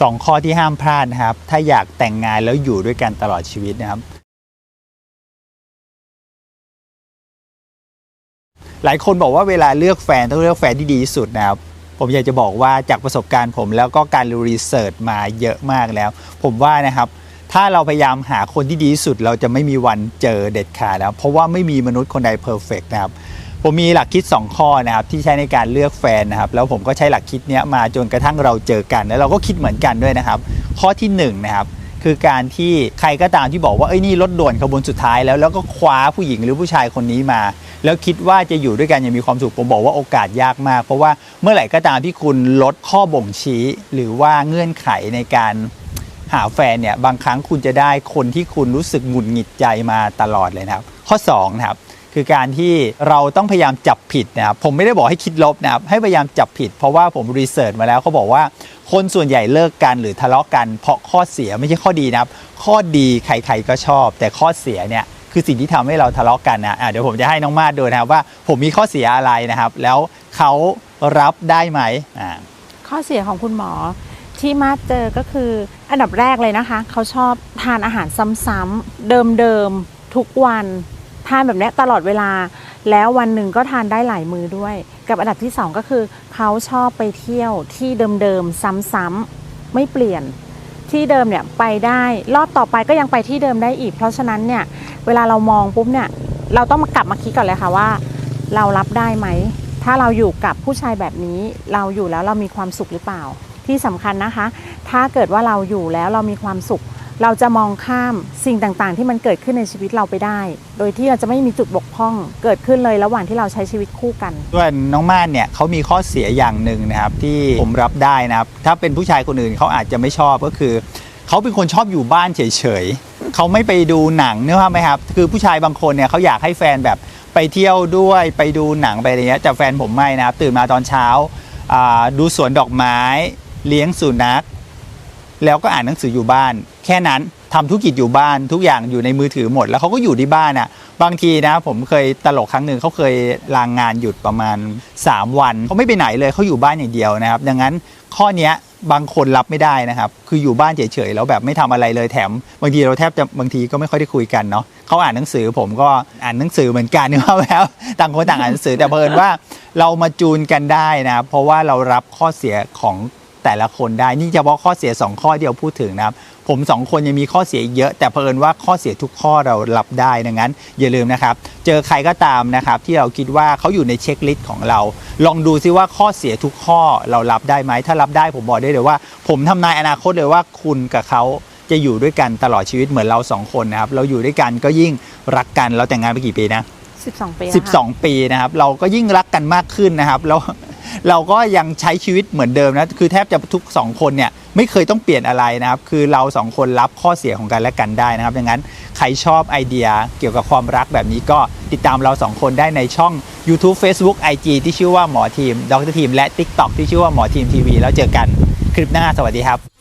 สองข้อที่ห้ามพลาดนะครับ ถ้าอยากแต่งงานแล้วอยู่ด้วยกันตลอดชีวิตนะครับ หลายคนบอกว่าเวลาเลือกแฟนต้องเลือกแฟนที่ดีที่สุดนะครับ ผมอยากจะบอกว่าจากประสบการณ์ผมแล้วก็การรีเสิร์ชมาเยอะมากแล้ว ผมว่านะครับถ้าเราพยายามหาคนที่ดีที่สุด เราจะไม่มีวันเจอเด็ดขาดนะครับเพราะว่าไม่มีมนุษย์คนใดเพอร์เฟกนะครับ ผมมีหลักคิด 2 ข้อนะครับที่ใช้ในการเลือกแฟนนะครับแล้วผมก็ใช้หลักคิดนี้มาจนกระทั่งเราเจอกัน แล้วเราก็คิดเหมือนกันด้วยนะครับ ข้อที่1นงนะครับคือการที่ใครก็ตามที่บอกว่าเอ้ยนี่รถด่วนขบวนสุดท้ายแล้วแล้วก็คว้าผู้หญิงหรือผู้ชายคนนี้มา แล้วคิดว่าจะอยู่ด้วยกันอย่างมีความสุขผมบอกว่าโอกาสยากมาก เพราะว่าเมื่อไหร่ก็ตามที่คุณลดข้อบ่งชี้ หรือว่าเงื่อนไขในการหาแฟนเนี่ยบางครั้งคุณจะได้คนที่คุณรู้สึกหงุดหงิดใจมาตลอดเลยนะครับ ข้อ2นะครับ คือการที่เราต้องพยายามจับผิดนะครับผมไม่ได้บอกให้คิดลบนะครับให้พยายามจับผิด เพราะว่าผมรีเสิร์ชมาแล้วเขาบอกว่าคนส่วนใหญ่เลิกกันหรือทะเลาะกันเพราะข้อเสียไม่ใช่ข้อดีนะครับ ข้อดีใครๆก็ชอบ แต่ข้อเสียเนี่ยคือสิ่งที่ทำให้เราทะเลาะกันนะะเดี๋ยวผมจะให้น้องมาดดูนะครับว่าผมมีข้อเสียอะไรนะครับ แล้วเขารับได้ไหมอ่าข้อเสียของคุณหมอที่มาเจอก็คืออันดับแรกเลยนะคะ เขาชอบทานอาหารซ้ำๆเดิมๆทุกวัน ทานแบบนี้ตลอดเวลา แล้ววันหนึ่งก็ทานได้หลายมือด้วย กับอันดับที่สองก็คือ เขาชอบไปเที่ยวที่เดิมๆซ้ำๆไม่เปลี่ยนที่เดิมเนี่ยไปได้รอบต่อไปก็ยังไปที่เดิมได้อีก เพราะฉะนั้นเนี่ยเวลาเรามองปุ๊บเนี่ยเราต้องมากลับมาคิดก่อนเลยค่ะว่า เรารับได้ไหมถ้าเราอยู่กับผู้ชายแบบนี้เราอยู่แล้วเรามีความสุขหรือเปล่า ที่สำคัญนะคะ ถ้าเกิดว่าเราอยู่แล้วเรามีความสุข เราจะมองข้ามสิ่งต่างๆ ที่มันเกิดขึ้นในชีวิตเราไปได้ โดยที่เราจะไม่มีจุดบกพร่อง เกิดขึ้นเลยระหว่างที่เราใช้ชีวิตคู่กันส่วนน้องม่านเนี่ยเขามีข้อเสียอย่างหนึ่งนะครับที่ผมรับได้นะครับ ถ้าเป็นผู้ชายคนอื่นเขาอาจจะไม่ชอบก็คือ เขาเป็นคนชอบอยู่บ้านเฉยๆเขาไม่ไปดูหนังเนกอะไหมครับ คือผู้ชายบางคนเนี่ยเขาอยากให้แฟนแบบไปเที่ยวด้วยไปดูหนังไปอะไรเงี้ยแต่แฟนผมไม่นะครับตื่นมาตอนเช้าดูสวนดอกไม้ เลี้ยงสุนัข แล้วก็อ่านหนังสืออยู่บ้าน แค่นั้นทำธุรกิจอยู่บ้านทุกอย่างอยู่ในมือถือหมด แล้วเขาก็อยู่ที่บ้านอะบางทีนะผมเคยตลกครั้งหนึ่งเขาเคยลางงานหยุดประมาณ 3 วันเขาไม่ไปไหนเลยเขาอยู่บ้านอย่างเดียวนะครับ ดังนั้นข้อนี้บางคนรับไม่ได้นะครับ คืออยู่บ้านเฉยๆแล้วแบบไม่ทำอะไรเลยแถม บางทีเราแทบจะบางทีก็ไม่ค่อยได้คุยกันเนาะเขาอ่านหนังสือผมก็อ่านหนังสือเหมือนกันนึกว่าแล้วต่างคนต่างอ่านหนังสือแต่เพิ่นว่าเรามาจูนกันได้นะเพราะว่าเรารับข้อเสียของ แต่ละคนได้ นี่เฉพาะข้อเสีย 2 ข้อที่เราพูดถึงนะครับ ผมสองคนยังมีข้อเสียอีกเยอะ แต่เพิ่นว่าข้อเสียทุกข้อเรารับได้ดังนั้น อย่าลืมนะครับ เจอใครก็ตามนะครับที่เราคิดว่าเขาอยู่ในเช็คลิสต์ของเรา ลองดูซิว่าข้อเสียทุกข้อเรารับได้ไหม ถ้ารับได้ผมบอกได้เลยว่า ผมทำนายอนาคตเลยว่าคุณกับเขาจะอยู่ด้วยกันตลอดชีวิตเหมือนเราสองคนนะครับ เราอยู่ด้วยกันก็ยิ่งรักกัน เราแต่งงานไปกี่ปีนะ 12 ปีแล้วค่ะ 12 ปีนะครับ เราก็ยิ่งรักกันมากขึ้นนะครับแล้ว เราก็ยังใช้ชีวิตเหมือนเดิมนะ คือแทบจะทุก 2 คนเนี่ยไม่เคยต้องเปลี่ยนอะไรนะครับ คือเรา 2 คนรับข้อเสียของกันและกันได้นะครับดังนั้นใครชอบไอเดียเกี่ยวกับความรักแบบนี้ก็ติดตามเรา 2 คนได้ในช่อง YouTube Facebook IG ที่ชื่อว่าหมอทีมดรทีมและ TikTok ที่ชื่อว่าหมอทีมทีวีแล้วเจอกันคลิปหน้าสวัสดีครับ